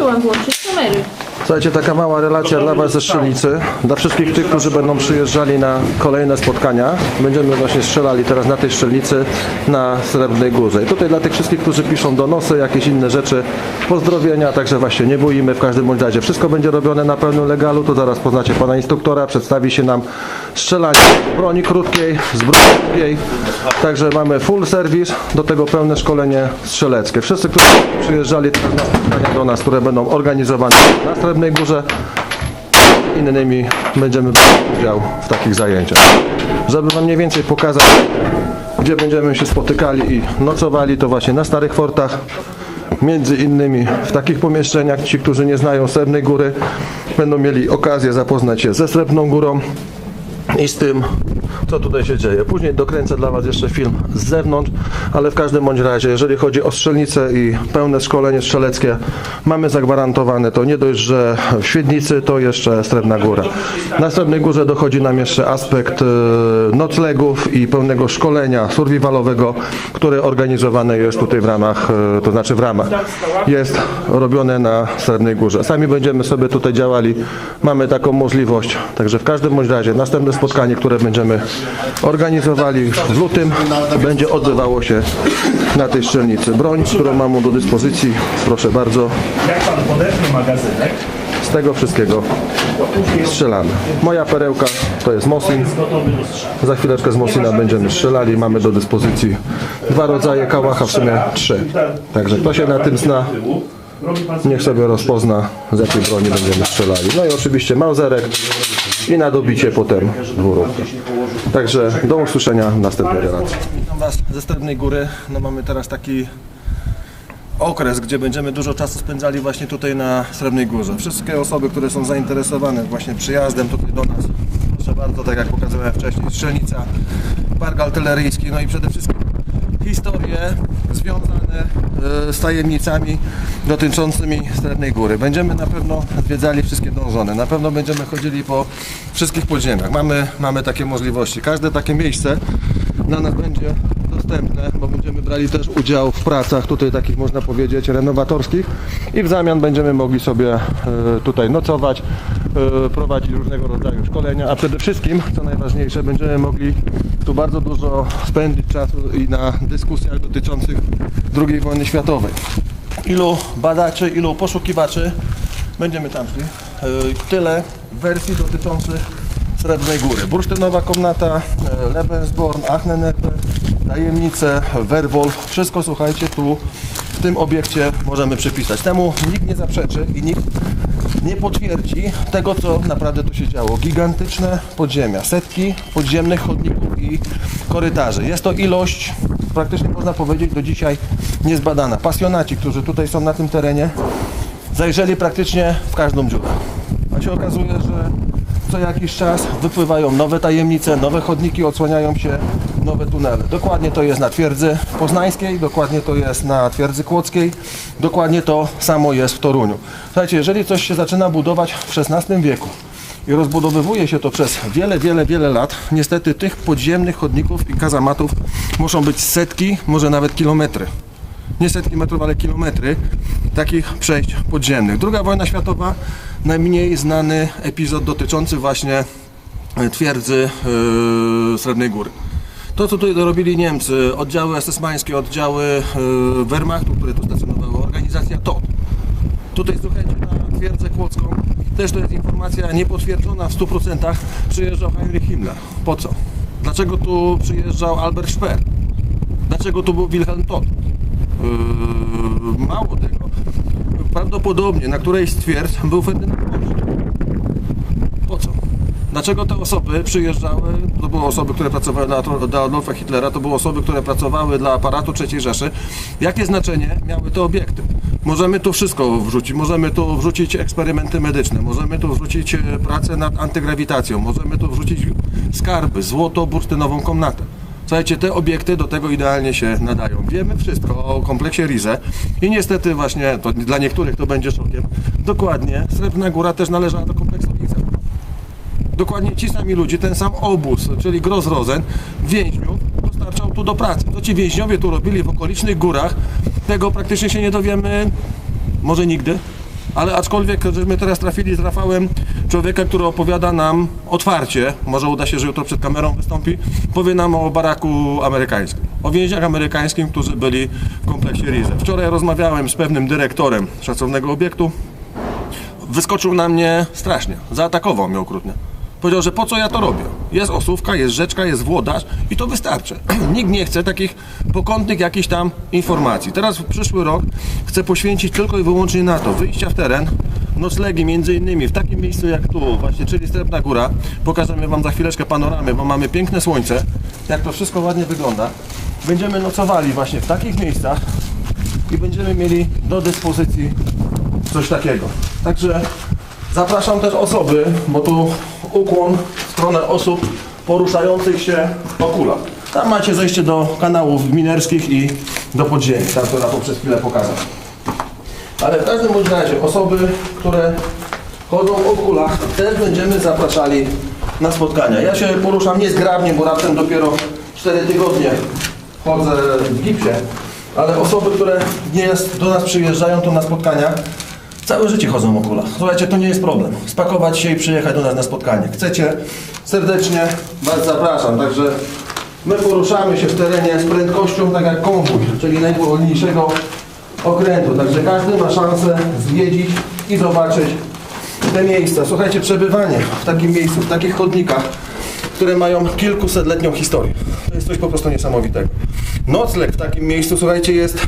就玩过几次买的。Słuchajcie, taka mała relacja dla Was ze Strzelnicy. Dla wszystkich tych, którzy będą przyjeżdżali na kolejne spotkania. Będziemy właśnie strzelali teraz na tej strzelnicy na Srebrnej Górze. I tutaj dla tych wszystkich, którzy piszą donosy, jakieś inne rzeczy, pozdrowienia, także właśnie nie boimy w każdym bądź razie. Wszystko będzie robione na pełnym legalu. Tu zaraz poznacie Pana instruktora, przedstawi się nam strzelanie broni krótkiej, z broni długiej. Także mamy full service, do tego pełne szkolenie strzeleckie. Wszyscy, którzy przyjeżdżali teraz na spotkania do nas, które będą organizowane na Srebrnej Górze, innymi będziemy brać udział w takich zajęciach. Żeby Wam mniej więcej pokazać, gdzie będziemy się spotykali i nocowali, to właśnie na Starych Fortach, między innymi w takich pomieszczeniach. Ci, którzy nie znają Srebrnej Góry, będą mieli okazję zapoznać się ze Srebrną Górą i z tym, co tutaj się dzieje. Później dokręcę dla Was jeszcze film z zewnątrz, ale w każdym bądź razie, jeżeli chodzi o strzelnicę i pełne szkolenie strzeleckie, mamy zagwarantowane to nie dość, że w Świdnicy, to jeszcze Srebrna Góra. Na Srebrnej Górze dochodzi nam jeszcze aspekt e, noclegów i pełnego szkolenia survivalowego, które organizowane jest tutaj w ramach, e, to znaczy w ramach, jest robione na Srebrnej Górze. Sami będziemy sobie tutaj działali, mamy taką możliwość, także w każdym bądź razie następne spotkanie, które będziemy organizowali w lutym, będzie odbywało się na tej strzelnicy. Broń, którą mam do dyspozycji, proszę bardzo, Jak pan podepnie magazynek, z tego wszystkiego strzelamy. Moja perełka to jest Mosin. Za chwileczkę z Mosina będziemy strzelali. Mamy do dyspozycji dwa rodzaje kałacha, w sumie trzy. Także kto się na tym zna, niech sobie rozpozna z jakiej broni będziemy strzelali. No i oczywiście małzerek i na dobicie potem dwurówka. Także do usłyszenia w następnej relacji. Witam Was ze Srebrnej Góry. No mamy teraz taki okres, gdzie będziemy dużo czasu spędzali właśnie tutaj na Srebrnej Górze. Wszystkie osoby, które są zainteresowane właśnie przyjazdem tutaj do nas, proszę bardzo, tak jak pokazałem wcześniej, strzelnica, park artyleryjski, no i przede wszystkim historie związane e, z tajemnicami dotyczącymi Srebrnej Góry. Będziemy na pewno zwiedzali wszystkie dążone, na pewno będziemy chodzili po wszystkich podziemiach. Mamy, mamy takie możliwości. Każde takie miejsce dla nas będzie dostępne, bo będziemy brali też udział w pracach tutaj takich można powiedzieć renowatorskich i w zamian będziemy mogli sobie e, tutaj nocować, e, prowadzić różnego rodzaju szkolenia, a przede wszystkim, co najważniejsze, będziemy mogli tu bardzo dużo spędzić czasu i na dyskusjach dotyczących II wojny światowej. Ilu badaczy, ilu poszukiwaczy będziemy tam szli. E, Tyle wersji dotyczących Srebrnej Góry. Bursztynowa komnata, Lebensborn, Achnenepe, Tajemnice, Werwolf. Wszystko słuchajcie tu w tym obiekcie możemy przypisać. Temu nikt nie zaprzeczy i nikt nie potwierdzi tego, co naprawdę tu się działo. Gigantyczne podziemia, setki podziemnych chodników i korytarzy. Jest to ilość, praktycznie można powiedzieć, do dzisiaj niezbadana. Pasjonaci, którzy tutaj są na tym terenie, zajrzeli praktycznie w każdą dziurę. A się okazuje, że co jakiś czas wypływają nowe tajemnice, nowe chodniki odsłaniają się, nowe tunele. Dokładnie to jest na twierdzy poznańskiej, dokładnie to jest na twierdzy kłodzkiej, dokładnie to samo jest w Toruniu. Słuchajcie, jeżeli coś się zaczyna budować w XVI wieku i rozbudowywuje się to przez wiele, wiele, wiele lat, niestety tych podziemnych chodników i kazamatów muszą być setki, może nawet kilometry nie setki metrów, ale kilometry takich przejść podziemnych. Druga wojna światowa, najmniej znany epizod dotyczący właśnie e, twierdzy yy, Srebrnej Góry. To, co tutaj dorobili Niemcy, oddziały esesmańskie, oddziały yy, Wehrmachtu, które tu stacjonowały, organizacja TOT. Tutaj słuchajcie na twierdzę kłodzką, też to jest informacja niepotwierdzona w 100%, przyjeżdżał Heinrich Himmler. Po co? Dlaczego tu przyjeżdżał Albert Speer? Dlaczego tu był Wilhelm Todt? Yy, mało tego. Prawdopodobnie na którejś z twierdz był Ferdynand. Po co? Dlaczego te osoby przyjeżdżały, to były osoby, które pracowały dla, dla Adolfa Hitlera, to były osoby, które pracowały dla aparatu III Rzeszy. Jakie znaczenie miały te obiekty? Możemy tu wszystko wrzucić, możemy tu wrzucić eksperymenty medyczne, możemy tu wrzucić e, pracę nad antygrawitacją, możemy tu wrzucić skarby, złoto, bursztynową komnatę. Słuchajcie, te obiekty do tego idealnie się nadają. Wiemy wszystko o kompleksie Rize i niestety właśnie, to dla niektórych to będzie szokiem, dokładnie Srebrna Góra też należała do kompleksu Rize. Dokładnie ci sami ludzie, ten sam obóz, czyli Gross Rosen, więźniów dostarczał tu do pracy. Co ci więźniowie tu robili w okolicznych górach, tego praktycznie się nie dowiemy może nigdy, Ale aczkolwiek, żeśmy teraz trafili z Rafałem człowieka, który opowiada nam otwarcie, może uda się, że jutro przed kamerą wystąpi, powie nam o baraku amerykańskim, o więźniach amerykańskim, którzy byli w kompleksie Rize. Wczoraj rozmawiałem z pewnym dyrektorem szacownego obiektu, wyskoczył na mnie strasznie, zaatakował mnie okrutnie. Powiedział, że po co ja to robię? Jest osówka, jest rzeczka, jest włodarz i to wystarczy. Nikt nie chce takich pokątnych jakichś tam informacji. Teraz w przyszły rok chcę poświęcić tylko i wyłącznie na to. Wyjścia w teren, noclegi między innymi w takim miejscu jak tu właśnie, czyli Srebrna Góra. Pokażemy Wam za chwileczkę panoramy, bo mamy piękne słońce. Jak to wszystko ładnie wygląda. Będziemy nocowali właśnie w takich miejscach i będziemy mieli do dyspozycji coś takiego. Także zapraszam też osoby, bo tu ukłon w stronę osób poruszających się po kulach. Tam macie zejście do kanałów minerskich i do podziemi, tam to Rafał przez chwilę pokazał. Ale w każdym razie osoby, które chodzą o kulach, też będziemy zapraszali na spotkania. Ja się poruszam niezgrabnie, bo raptem dopiero 4 tygodnie chodzę w gipsie, ale osoby, które nie do nas przyjeżdżają tu na spotkania, całe życie chodzą o kulach. Słuchajcie, to nie jest problem. Spakować się i przyjechać do nas na spotkanie. Chcecie, serdecznie Was zapraszam. Także my poruszamy się w terenie z prędkością tak jak konwój, czyli najwolniejszego okrętu. Także każdy ma szansę zwiedzić i zobaczyć te miejsca. Słuchajcie, przebywanie w takim miejscu, w takich chodnikach, które mają kilkusetletnią historię. To jest coś po prostu niesamowitego. Nocleg w takim miejscu, słuchajcie, jest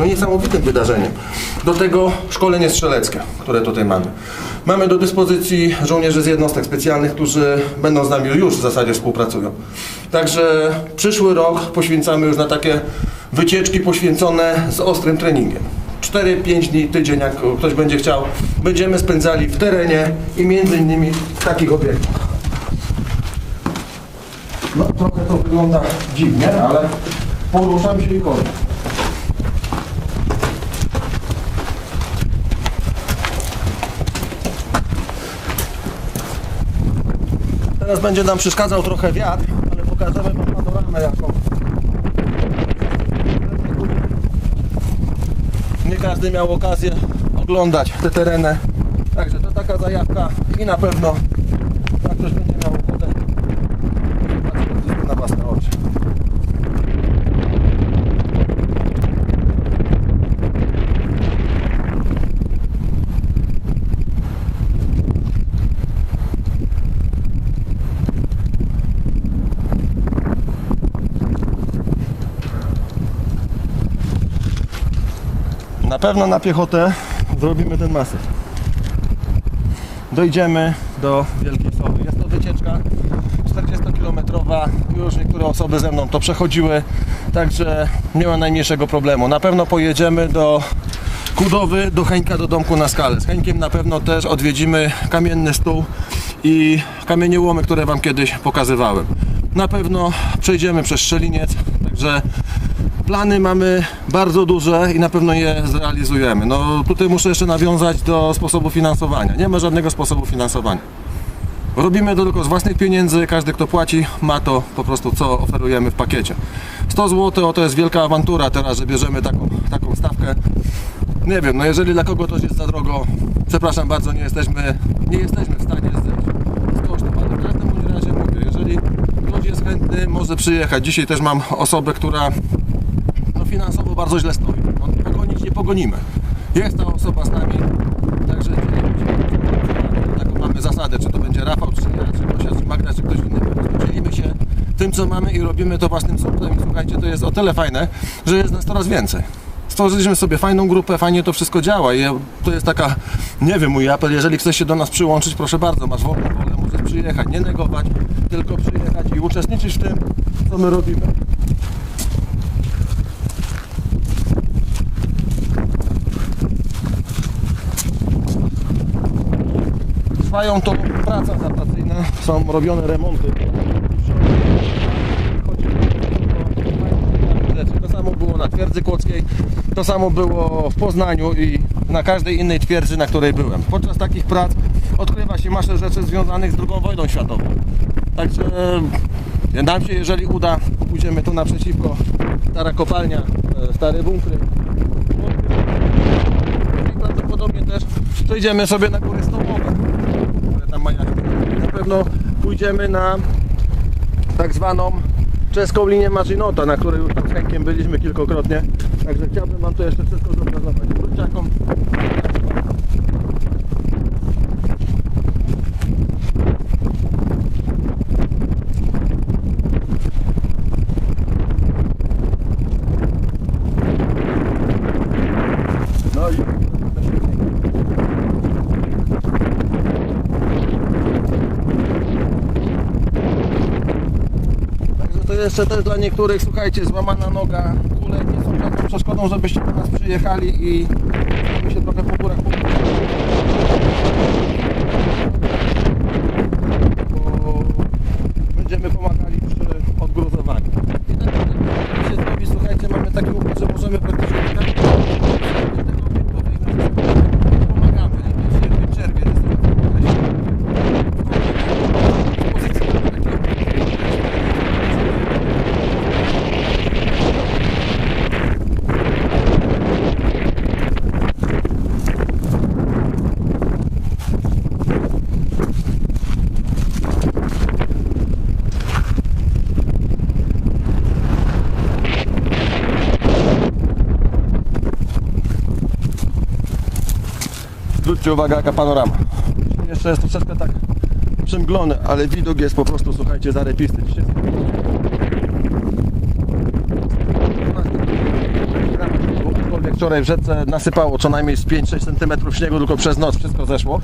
no, niesamowitym wydarzeniem. Do tego szkolenie strzeleckie, które tutaj mamy. Mamy do dyspozycji żołnierzy z jednostek specjalnych, którzy będą z nami już w zasadzie współpracują. Także przyszły rok poświęcamy już na takie wycieczki poświęcone z ostrym treningiem. 4-5 dni, tydzień, jak ktoś będzie chciał, będziemy spędzali w terenie i między innymi w takich obiektach. No trochę to wygląda dziwnie, ale poruszam się i kończę. Teraz będzie nam przeszkadzał trochę wiatr, ale pokażemy Wam panoramę jaką. Nie każdy miał okazję oglądać te tereny. Także to taka zajawka i na pewno jak ktoś będzie miał ochotę zobaczyć na własne oczy. Na pewno na piechotę zrobimy ten masyw. Dojdziemy do Wielkiej Sowy. Jest to wycieczka 40-kilometrowa. Już niektóre osoby ze mną to przechodziły, także nie ma najmniejszego problemu. Na pewno pojedziemy do Kudowy, do Heńka, do domku na skalę. Z Heńkiem na pewno też odwiedzimy kamienny stół i kamieniołomy, które Wam kiedyś pokazywałem. Na pewno przejdziemy przez Szczeliniec, także Plany mamy bardzo duże i na pewno je zrealizujemy. No tutaj muszę jeszcze nawiązać do sposobu finansowania. Nie ma żadnego sposobu finansowania. Robimy to tylko z własnych pieniędzy, każdy kto płaci ma to po prostu co oferujemy w pakiecie. 100 zł to jest wielka awantura teraz, że bierzemy taką, taką stawkę. Nie wiem, no jeżeli dla kogo to jest za drogo, przepraszam bardzo, nie jesteśmy, nie jesteśmy w stanie zejść z kosztów, ale w każdym razie mówię, jeżeli ktoś jest chętny, może przyjechać. Dzisiaj też mam osobę, która finansowo bardzo źle stoi. No, pogonić nie pogonimy. Jest ta osoba z nami, także taką mamy zasadę, czy to będzie Rafał, czy ja, czy Gosia, czy Magda, czy ktoś inny. Dzielimy się tym, co mamy i robimy to własnym. I Słuchajcie, to jest o tyle fajne, że jest nas coraz więcej. Stworzyliśmy sobie fajną grupę, fajnie to wszystko działa i to jest taka, nie wiem, mój apel, jeżeli chcesz się do nas przyłączyć, proszę bardzo, masz wolną wolę, możesz przyjechać, nie negować, tylko przyjechać i uczestniczyć w tym, co my robimy. Trwają to prace adaptacyjne, są robione remonty. To samo było na Twierdzy Kłodzkiej, to samo było w Poznaniu i na każdej innej twierdzy, na której byłem. Podczas takich prac odkrywa się masę rzeczy związanych z II wojną światową. Także e, nam się, jeżeli uda, pójdziemy tu naprzeciwko, stara kopalnia, e, stare bunkry. Prawdopodobnie też to idziemy sobie na górę Stołowe, mają. Na pewno pójdziemy na tak zwaną czeską linię Marzinota, na której już tam z Henkiem byliśmy kilkakrotnie. Także chciałbym Wam to jeszcze wszystko zobrazować króciakom. No i Także to jeszcze też dla niektórych, słuchajcie, złamana noga, kule nie są żadną przeszkodą, żebyście do nas przyjechali i my się trochę po górach bo będziemy pomagali przy odgruzowaniu. I tak jak się zrobi, słuchajcie, mamy taki układ, że możemy praktycznie tak tego obiektu wejść, pomagamy, nie w jednej przerwie, Zwróćcie uwagę jaka panorama. Jeszcze jest troszeczkę tak przymglony, ale widok jest po prostu, słuchajcie, zarepisty. Aczkolwiek wczoraj w rzece nasypało co najmniej z 5-6 cm śniegu, tylko przez noc wszystko zeszło.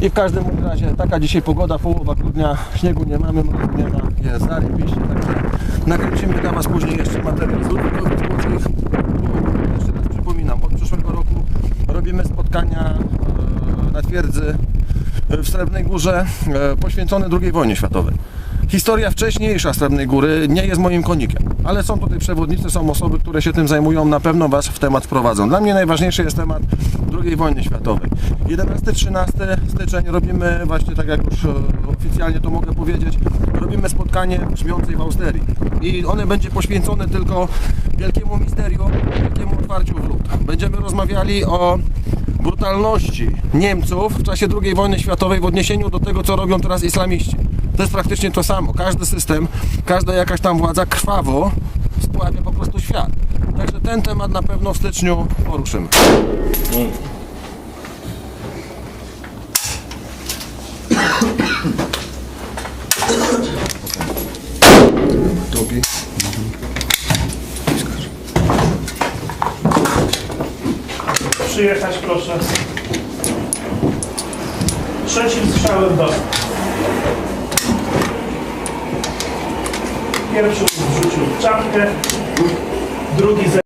I w każdym razie taka dzisiaj pogoda, połowa grudnia, śniegu nie mamy, nie ma, jest zarypiście, także nakręcimy dla Was później jeszcze materiał z Płockich. Jeszcze raz przypominam, od przyszłego roku robimy spotkania twierdzy w Srebrnej Górze e, poświęcone II wojnie światowej. Historia wcześniejsza Srebrnej Góry nie jest moim konikiem, ale są tutaj przewodnicy, są osoby, które się tym zajmują, na pewno Was w temat wprowadzą. Dla mnie najważniejszy jest temat II wojny światowej. 11-13 styczeń robimy właśnie, tak jak już e, oficjalnie to mogę powiedzieć, robimy spotkanie brzmiącej w Austerii. I one będzie poświęcone tylko wielkiemu misterium, wielkiemu otwarciu w lód. Będziemy rozmawiali o brutalności Niemców w czasie II wojny światowej w odniesieniu do tego, co robią teraz islamiści. To jest praktycznie to samo. Każdy system, każda jakaś tam władza krwawo spławia po prostu świat. Także ten temat na pewno w styczniu poruszymy. Przyjechać proszę. Trzecim strzałem do. Pierwszy zrzucił czapkę, drugi